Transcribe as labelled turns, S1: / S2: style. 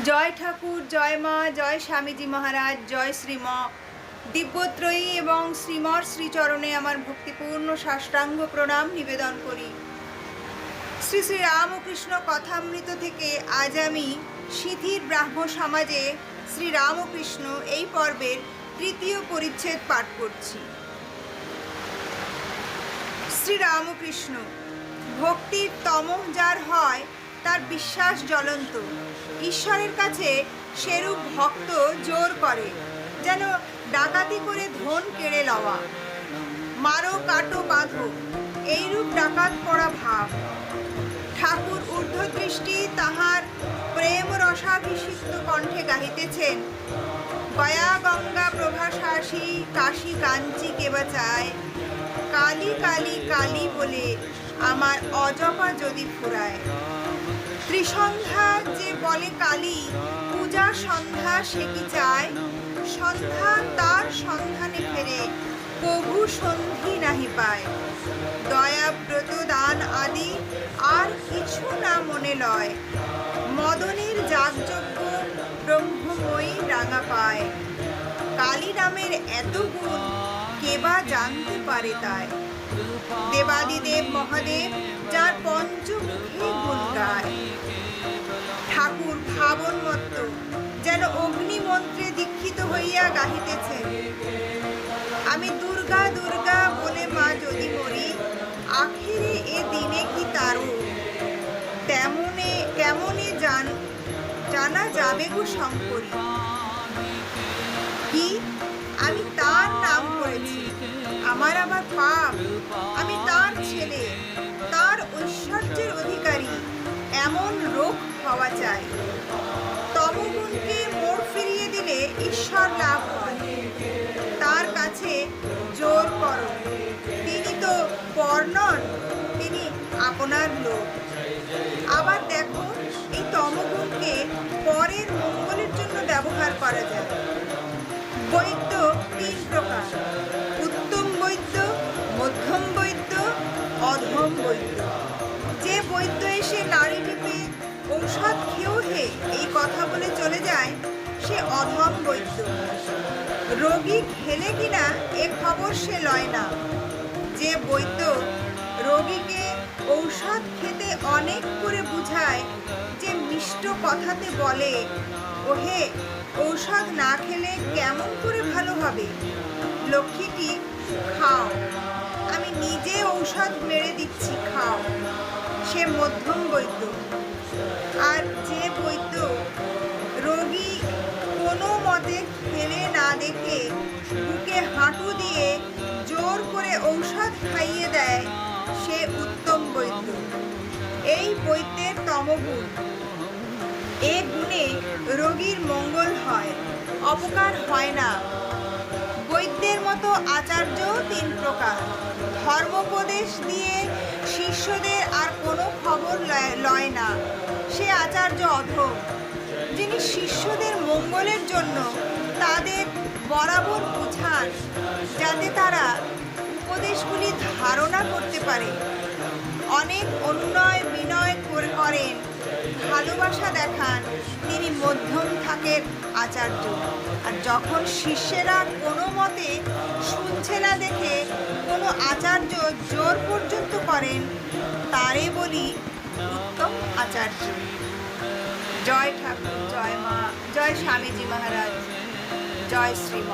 S1: জয় ঠাকুর, জয় মা, জয় স্বামীজি মহারাজ, জয় শ্রীম। দিব্যত্রয়ী এবং শ্রীমর শ্রীচরণে আমার ভক্তিপূর্ণ সাষ্টাঙ্গ প্রণাম নিবেদন করি। শ্রী শ্রী রামকৃষ্ণ কথামৃত থেকে আজ আমি সিথির ব্রাহ্ম সমাজে শ্রী রামকৃষ্ণ এই পর্বের তৃতীয় পরিচ্ছেদ পাঠ করছি। শ্রী রামকৃষ্ণ, ভক্তির তমহ যার হয় তার বিশ্বাস জ্বলন্ত। ঈশ্বরের কাছে সেরূপ ভক্ত জোর করে, যেন ডাকাতি করে ধন কেড়ে লওয়া। মারো, কাটো, বাঁধো, এইরূপ ডাকাত পড়া ভাব। ঠাকুর ঊর্ধ্বদৃষ্টি তাহার প্রেম রসাভিষিক্ত কণ্ঠে গাহিতেছেন গয়া গঙ্গা প্রভাশাসী কাশী কাঞ্চি কেবা চায় কালি কালি কালি বলে আমার অজপা যদি ফুরায়। ত্রিসন্ধ্যা যে বলে কালী, পূজা সন্ধ্যা সে কি চায়? সন্ধ্যা তার সন্ধানে ফেরে প্রভু সন্ধি নাহি পায়। দয়া ব্রত দান আদি আর কিছু না মনে লয়। মদনের যাগযজ্ঞ ব্রহ্মময়ী রাঙা পায়। কালী নামের এত গুণ কেবা জানতে পারে তাই? দেবাদিদেব মহাদেব, যার পঞ্চমুখী গায় ঠাকুর ভাবন মত্ত যেন অগ্নি মন্ত্রে দীক্ষিত হইয়া গাহিতেছে। আমি দুর্গা দুর্গা বলে মা যদি মরি, আখিরে এ দিনে কি তারু তেমনে কেমনে জান, জানা যাবে গো শঙ্করী। কি? আমি তার নাম করেছি। আমার আবার পাপ হওয়া চাই তমগুণকে মোড় ফিরিয়ে দিলে ঈশ্বর লাভ হয়। তার কাছে জোর করো। তিনি তো পর নন তিনি আপনার লোক। আবার দেখো, এই তমগুণকে পরের মঙ্গলের জন্য ব্যবহার করা যায়। বৈদ্য তিন প্রকার। উত্তম বৈদ্য, মধ্যম বৈদ্য, অধম বৈদ্য। যে বৈদ্য এসে নাড়ি টিপে ঔষধ খেয়েও হে এই কথা বলে চলে যায়, সে অধম বৈদ্য। রোগী খেলে কিনা এ খবর সে লয় না। যে বৈদ্য রোগীকে ঔষধ খেতে অনেক করে বুঝায়, যে মিষ্ট কথাতে বলে, ওহে, ঔষধ না খেলে কেমন করে ভালো হবে? লক্ষ্মীটি, খাও। আমি নিজে ঔষধ মেরে দিচ্ছি, খাও। সে মধ্যম বৈদ্য। আর যে বৈদ্য রোগী কোনো মতে খেলে না দেখে বুকে হাঁটু দিয়ে জোর করে ঔষধ খাইয়ে দেয়, সে উত্তম বৈদ্য। এই বৈদ্যের তমগুণ। এ গুণে রোগীর মঙ্গল হয়, অপকার হয় না। বৈদ্যের মতো আচার্য তিন প্রকার ধর্মোপদেশ দিয়ে শিষ্যদের আর কোনো খবর লয়- না। সে আচার্য অধম, যিনি শিষ্যদের মঙ্গলের জন্য তাদের বরাবর বুঝান, যাতে তারা উপদেশগুলি ধারণা করতে পারে। অনেক অনুনয় বিনয় করে, করেন, ভালোবাসা দেখান তিনি মধ্যম থাকের আচার্য। আর যখন শিষ্যেরা কোনো মতে না দেখে কোনো আচার্য জোর পর্যন্ত করেন, তারে বলি উত্তম আচার্য। জয় ঠাকুর জয় মা, জয় স্বামীজি মহারাজ, জয় শ্রীম